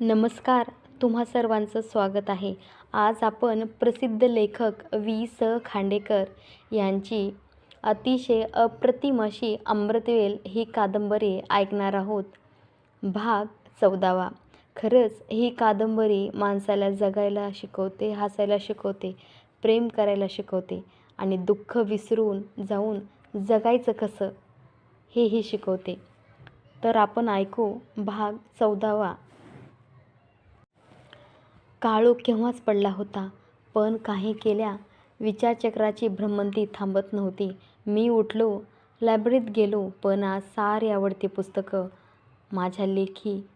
नमस्कार तुम्हा सर्वांचं स्वागत आहे. आज आपण प्रसिद्ध लेखक वी स. खांडेकर यांची अतिशय अप्रतिम अशी अमृतवेल ही कादंबरी ऐकणार आहोत. भाग चौदावा. खरंच ही कादंबरी माणसाला जगायला शिकवते हसायला शिकवते प्रेम करायला शिकवते आणि दुःख विसरून जाऊन जगायचं कसं हेही शिकवते. तर आपण ऐकू भाग चौदावा. काळोख केव्हाच पडला होता. पण काही केल्या विचारचक्राची भ्रमंती थांबत नव्हती. मी उठलो लायब्ररीत गेलो पण आज सारी आवडती पुस्तकं माझ्या लेखी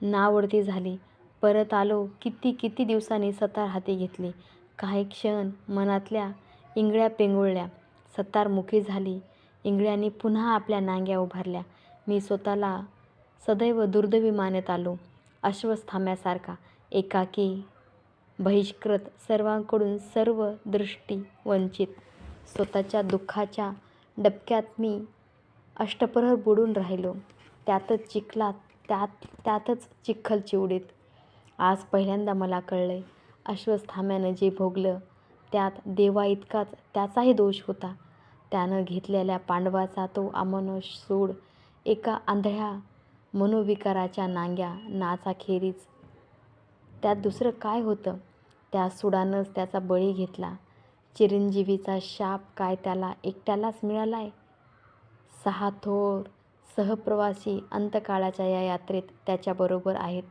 नावडती झाली. परत आलो किती किती दिवसांनी सतार हाती घेतली. काही क्षण मनातल्या इंगळ्या पेंगुळल्या. सतार मुखी झाली. इंगळ्यांनी पुन्हा आपल्या नांग्या उभारल्या. मी स्वतःला सदैव दुर्दैवी मानत आलो. अश्वस्थाम्यासारखा. एकाकी बहिष्कृत सर्वांकडून सर्व दृष्टी वंचित. स्वतःच्या दुःखाच्या डबक्यात मी अष्टप्रहर बुडून राहिलो. त्यातच चिखलात त्यात त्यातच चिखल चिवडीत. आज पहिल्यांदा मला कळलंय अश्वस्थाम्यानं जे भोगलं त्यात देवा इतकाच त्याचाही दोष होता. त्यानं घेतलेल्या पांडवाचा तो अमनुष सूड एका आंधळ्या मनोविकाराच्या नांग्या नाचाखेरीज त्यात दुसरं काय होतं? त्या सुडानंच त्याचा बळी घेतला. चिरंजीवीचा शाप काय त्याला एकट्यालाच मिळाला आहे सहा थोर सहप्रवासी अंतकाळाच्या या यात्रेत त्याच्याबरोबर आहेत.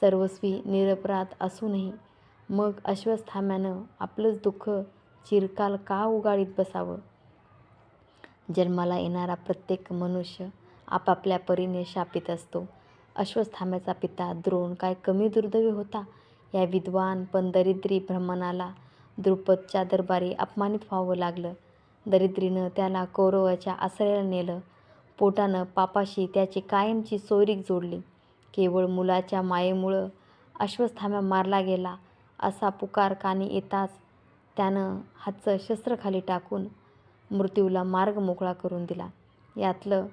सर्वस्वी निरपराध असूनही मग अश्वस्थाम्यानं आपलंच दुःख चिरकाल का उगाळीत बसावं? जन्माला येणारा प्रत्येक मनुष्य आपापल्या परीने शापित असतो. अश्वस्थाम्याचा पिता द्रोण काय कमी दुर्दैवी होता? या विद्वान पण दरिद्री ब्राह्मणाला द्रुपदच्या दरबारी अपमानित व्हावं लागलं. दरिद्रीनं त्याला कौरवाच्या आश्रयाला नेलं. पोटानं पापाशी त्याची कायमची सोयरीक जोडली. केवळ मुलाच्या मायेमुळं अश्वस्थाम्या मारला गेला असा पुकार कानी येताच त्यानं हातचं शस्त्र खाली टाकून मृत्यूला मार्ग मोकळा करून दिला. यातलं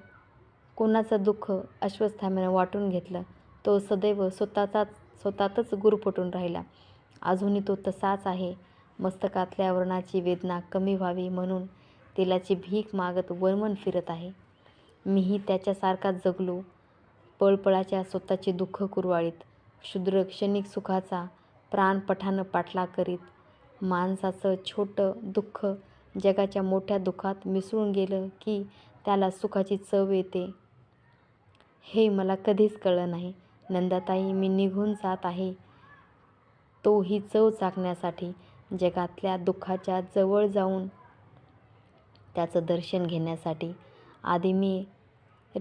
कोणाचं दुःख अश्वस्थाम्यानं वाटून घेतलं तो सदैव स्वतःचाच स्वतःतच गुरफटून राहिला. अजूनही तो तसाच आहे. मस्तकातल्या वर्णाची वेदना कमी व्हावी म्हणून तेलाची भीक मागत वणवण फिरत आहे. मीही त्याच्यासारखाच जगलो. पळपळाच्या स्वतःची दुःख कुरवाळीत क्षुद्र क्षणिक सुखाचा प्राणपठानं पाठला करीत माणसाचं छोटं दुःख जगाच्या मोठ्या दुःखात मिसळून गेलं की त्याला सुखाची चव येते. हे मला कधीच कळलं नाही. नंदाताई मी निघून जात आहे. तो ही चव चाकण्यासाठी जगातल्या दुःखाच्या जवळ जाऊन. त्याचं दर्शन घेण्यासाठी आधी मी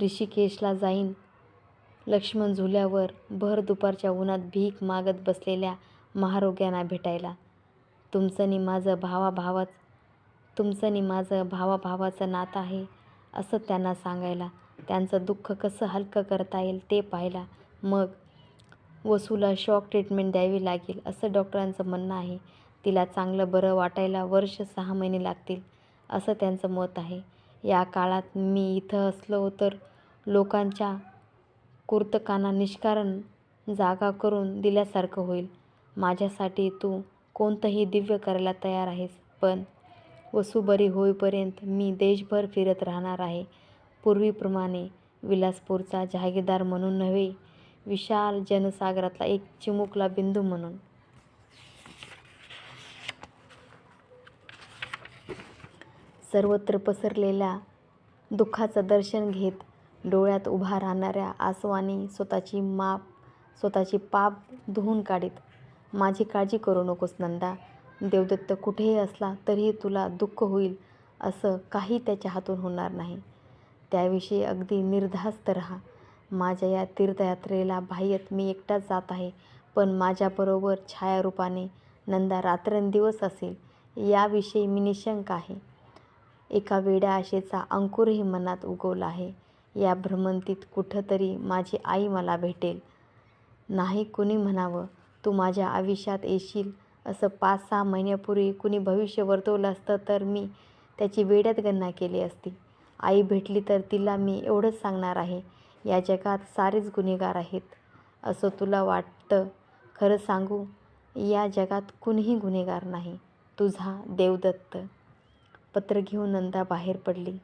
ऋषिकेशला जाईन. लक्ष्मण झुल्यावर भर दुपारच्या उन्हात भीक मागत बसलेल्या महारोग्यांना भेटायला. तुमचं नि माझं भावाभावाच तुमचं नि माझं भावाभावाचं नातं आहे असं त्यांना सांगायला त्यांचं दुःख कसं हलकं करता येईल ते पाहायला मग वसूला शॉक ट्रीटमेंट द्यावी लागेल असं डॉक्टरांचं म्हणणं आहे. तिला चांगलं बरं वाटायला वर्ष सहा महिने लागतील असं त्यांचं मत आहे. या काळात मी इथं असलो तर लोकांच्या कुर्तकांना निष्कारण जागा करून दिल्यासारखं होईल. माझ्यासाठी तू कोणतंही दिव्य करायला तयार आहेस पण वसू बरी होईपर्यंत मी देशभर फिरत राहणार आहे. पूर्वीप्रमाणे विलासपूरचा जहागीरदार म्हणून नव्हे विशाल जनसागरातला एक चिमुकला बिंदू म्हणून. सर्वत्र पसरलेल्या दुःखाचं दर्शन घेत डोळ्यात उभा राहणाऱ्या आसवानी स्वतःची माप स्वतःची पाप धुवून काढीत माझी काळजी करू नकोस नंदा देवदत्त कुठेही असला तरीही तुला दुःख होईल असं काही त्याच्या हातून होणार नाही. त्याविषयी अगदी निर्धास्त राहा. माझ्या या तीर्थयात्रेला बाह्यत मी एकटाच जात आहे पण माझ्याबरोबर छायारूपाने नंदा रात्रंदिवस असेल याविषयी मी निशंक आहे. एका वेड्या आशेचा अंकुरही मनात उगवला आहे. या भ्रमंतीत कुठंतरी माझी आई मला भेटेल. नाही कुणी म्हणावं तू माझ्या आयुष्यात येशील. असं पाच सहा महिन्यापूर्वी कुणी भविष्य वर्तवलं असतं तर मी त्याची वेड्यात गणना केली असती. आई भेटली तर तिला मी एवढंच सांगणार आहे. या जगात सारेच गुन्हेगार आहेत. असं तुला वाटतं? खरं सांगू या जगात कुणीही गुन्हेगार नाही. तुझा देवदत्त. पत्र घेऊन नंदा बाहेर पडली.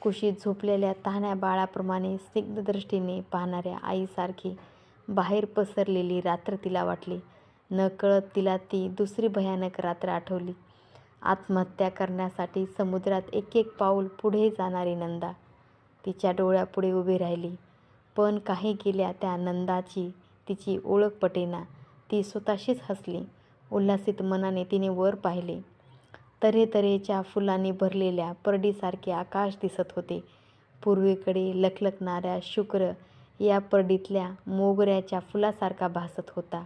कुशीत झोपलेल्या तहान्या बाळाप्रमाणे स्निग्धदृष्टीने पाहणाऱ्या आईसारखी बाहेर पसरलेली रात्र तिला वाटली. नकळत तिला ती दुसरी भयानक रात्र आठवली. आत्महत्या करण्यासाठी समुद्रात एक एक पाऊल पुढे जाणारी नंदा. तिच्या डोळ्यापुढे उभी राहिली. पण काही गेल्या त्या नंदाची तिची ओळख पटेना. ती स्वतःशीच हसली. उल्हासित मनाने तिने वर पाहिले. तऱ्हेतऱ्हेच्या फुलांनी भरलेल्या परडीसारखे आकाश दिसत होते. पूर्वेकडे लखलखणाऱ्या शुक्र या परडीतल्या मोगऱ्याच्या फुलासारखा भासत होता.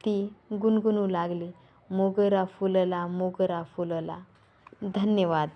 ती गुणगुणू लागली. मोगरा फुलला मोगरा फुलला. धन्यवाद.